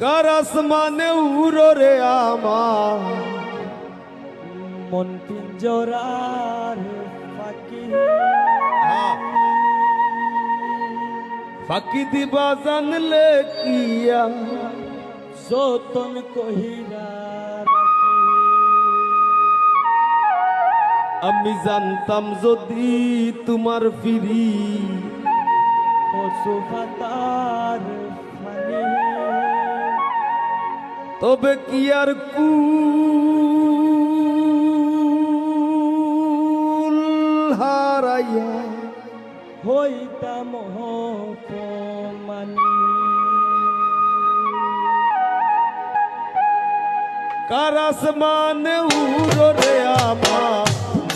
Karras মানে উড়ো রে আমার মন পিঞ্জরার ফাঁকি। ফাঁকি দিবা জানলে কিয়া যতন কহিরা আমি জানতাম যদি তোমার ফিরি। ফানি তবে কি আর কুল হারাইয়া হইতাম মানে উড়ো রে আমার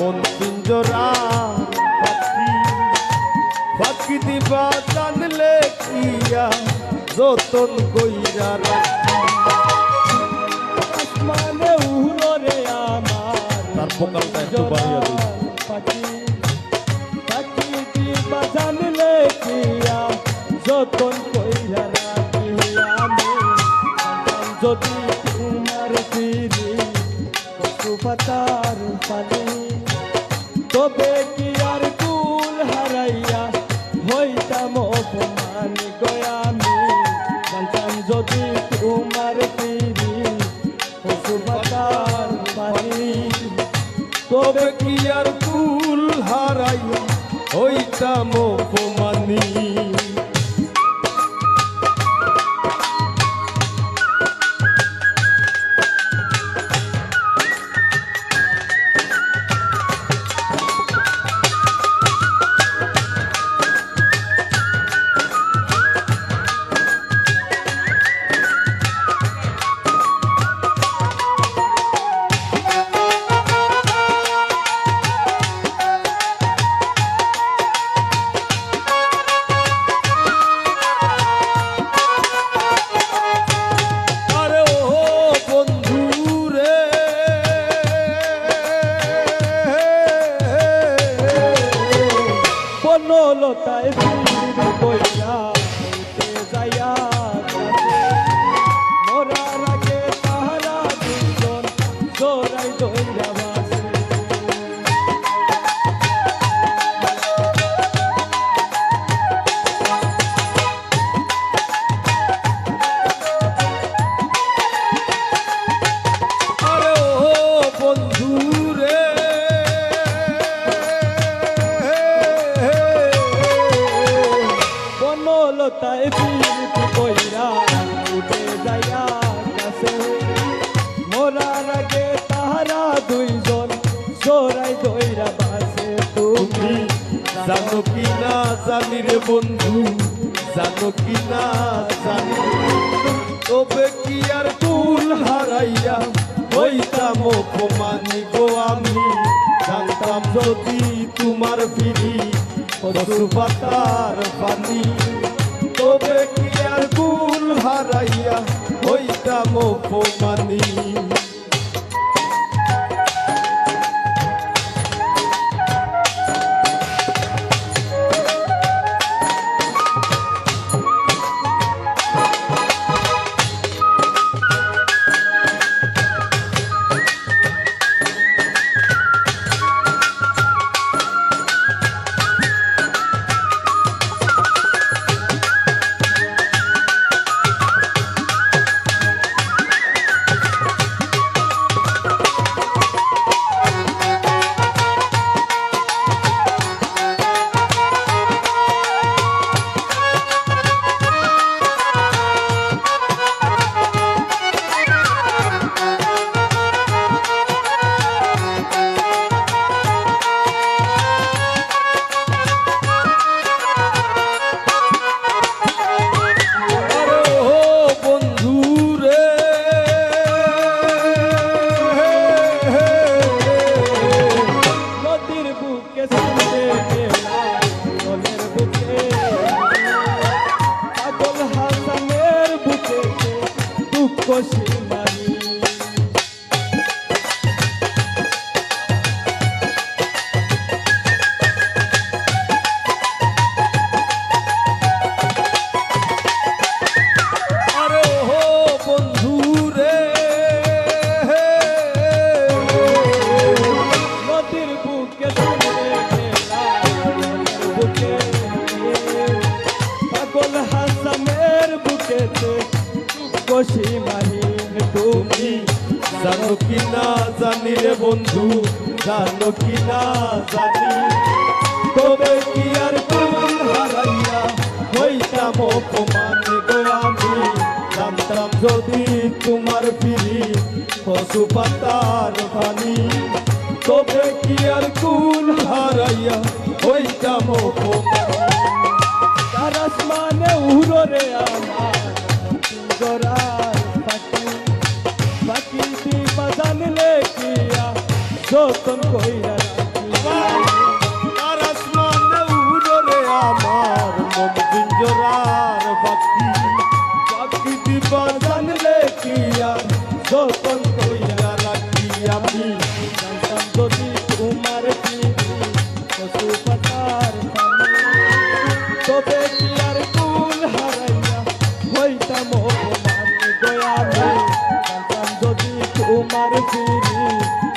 মন পিঞ্জরা পাখি। ফাঁকি দিবা জানলে কিয়া যতন কইরা আসমানে উড়ো রে আমার তার ভোকালটা একটু বাড়িয়ে দিই। পাখি। পাখি দিবা জানলে কিয়া যতন কইরা রাখি আমি। যদি তোমার ফিরি পাতার পানি। তবে কি আর কুল হারাইয়া হইতাম অপমান গয়ামি জানতাম যদি তোমার ফিরি পশু পাতার পানি। তবে কি আর কুল হারাইয়া হইতাম অপমানী? বনলতায় বইয়া কি না জানি রে বন্ধু, জানো কি না জানি তবে কি আর কুল হারাইয়া হইতাম অপমানি গো আমি? জানতাম যদি তোমার ফিরি পশু পাতার পানি। তবে কি আর কুল হারাইয়া হইতাম অপমানি? জানো কি না জানি রে বন্ধু, জানো কি না জানি। তবে কি আর কোন হারাইয়া হইতাম অপমান গো আমি? জানতাম যদি তোমার ফিরি পশু পাতার পানি। তবে কি আর কোন হারাইয়া হইতাম অপমান? তার আসমানে উড়রে আমার। যতন কইরা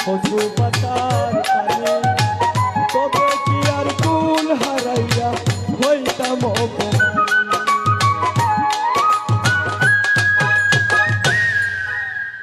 দয়ামে জানতাম